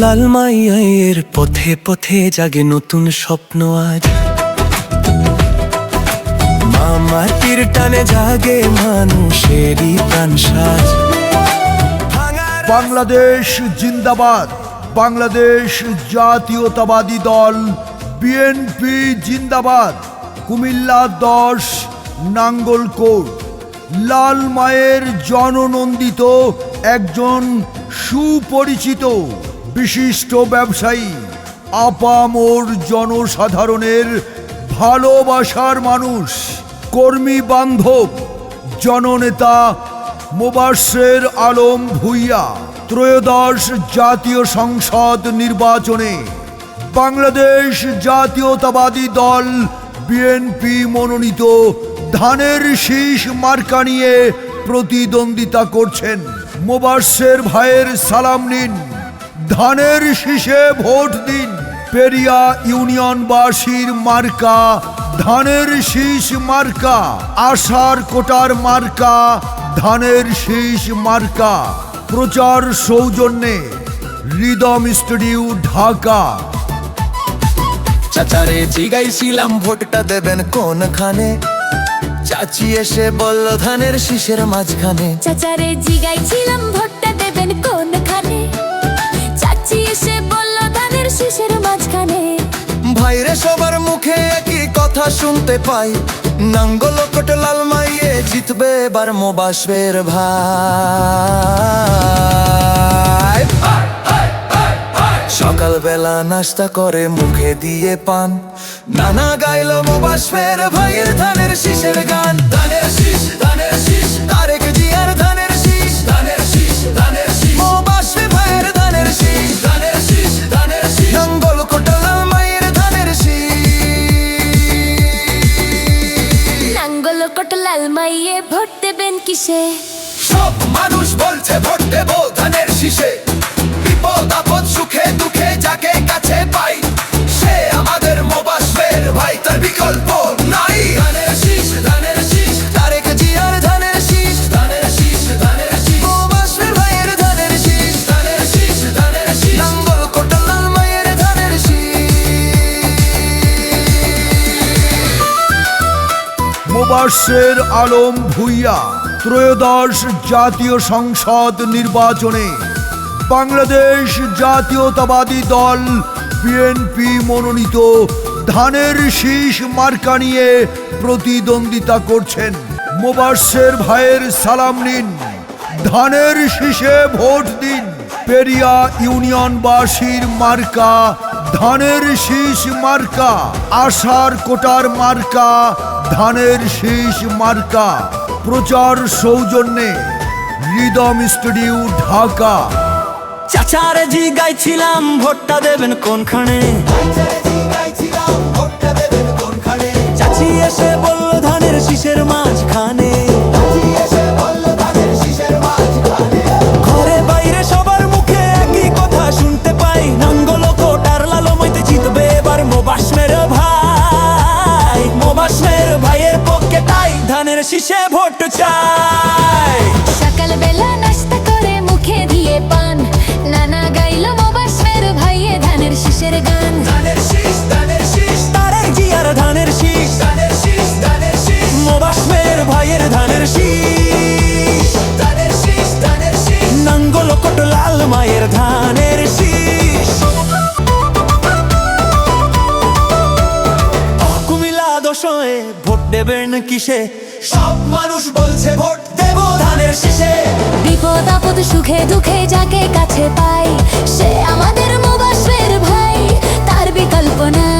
লাল মাইয়ের পথে পথে জাগে নতুন স্বপ্ন আজ। মাটির টানে জাগে মানুষেরই প্রাণ সাজ। বাংলাদেশ জিন্দাবাদ, বাংলাদেশ জাতীয়তাবাদী দল বিএনপি জিন্দাবাদ, কুমিল্লা দশ, নাঙ্গলকোট। লাল মায়ের জননন্দিত একজন সুপরিচিত বিশিষ্ট ব্যবসায়ী আপামোর জনসাধারণের ভালোবাসার মানুষ, কর্মী বান্ধব, জননেতা মোবাশ্বের আলম ভুইয়া, ত্রয়োদশ জাতীয় সংসদ নির্বাচনে বাংলাদেশ জাতীয়তাবাদী দল বিএনপি মনোনীত ধানের শীষ মার্কা নিয়ে প্রতিদ্বন্দ্বিতা করছেন। মোবাশ্বের ভাইয়ের সালাম নিন। ধানের শীষে ভোট দিন। পেরিয়া ইউনিয়নবাসীর মার্কা, ধানের শীষ মার্কা আশার কোটার মার্কা, ধানের শীষ মার্কা। প্রচার সৌজন্যে, রিদম স্টুডিও ঢাকা। চাচারে জিগাইছিলাম ভোটটা দেবেন কোনখানে? চাচি এসে বলল ধানের শীষের মাঝখানে। চাচারে জিগাইছিলাম ভোটটা দেবেন কোনখানে? চাচি এসে বলল ধানের শীষের মাঝখানে। ভাইরে সবার মুখে একই কথা শুনতে পাই। নাঙ্গল কোট লাল মাইয়ে জিতবে এবার মোবাসবের ভাই। সকালবেলা নাস্তা করে মুখে দিয়ে পান। নানা গাইল মোবাসবের ভাইয়ের ধানের শীষের গান। ধানের শীষ ধানের শীষ। তারেক জিয়ার ধানের শীষ। ধানের শীষ ধানের শীষ। মোবাসবে ভাইয়ের ধানের শীষ। ধানের শীষ ধানের শীষ। নাঙ্গল কোট লাল মাইয়ের ধানের শীষ। নাঙ্গল কোট লাল মাইয়ে ভোট দেবেন কিসে? সব মানুষ বলছে ভোট দেব ধানের শীষে। মোবাশ্বের আলম ভুইয়া, ত্রয়োদশ জাতীয় সংসদ নির্বাচনে বাংলাদেশ জাতীয়তাবাদী দল বিএনপি মনোনীত ধানের শীষ মার্কা নিয়ে প্রতিদ্বন্দ্বিতা করছেন। মোবাশ্বের ভাইয়ের সালাম নিন। ধানের শীষে ভোট দিন। পেরিয়া ইউনিয়নবাসীর মার্কা ধানের শীষ মার্কা আশার কোটার মার্কা, ধানের শীষ মার্কা। প্রচার সৌজন্যে রিদম স্টুডিও ঢাকা। চাচারে জি গাইছিলাম, ভোটটা দেবেন কোনখানে? ধানের শীষে ভোট চাই। সকালবেলা নাস্তা করে মুখে দিয়ে পান। নানা গাইল মোবাশ্বের ভাইয়ে ধানের শীষের গান। ধানের শীষ ধানের শীষ তারেক জিয়ার ধানের শীষ। ধানের শীষ ধানের শীষ। মোবাশ্মের ভাইয়ের ধানের শীষ। ধানের শীষ ধানের শীষ। নাঙ্গল কোট লাল মায়ের ধানের দেবেন কিসে? সব মানুষ বলছে ভোট দেব ধানের শেষে। বিপদ আপদ সুখে দুঃখে যাকে কাছে পাই সে আমাদের ভাই তার বিকল্প নাই।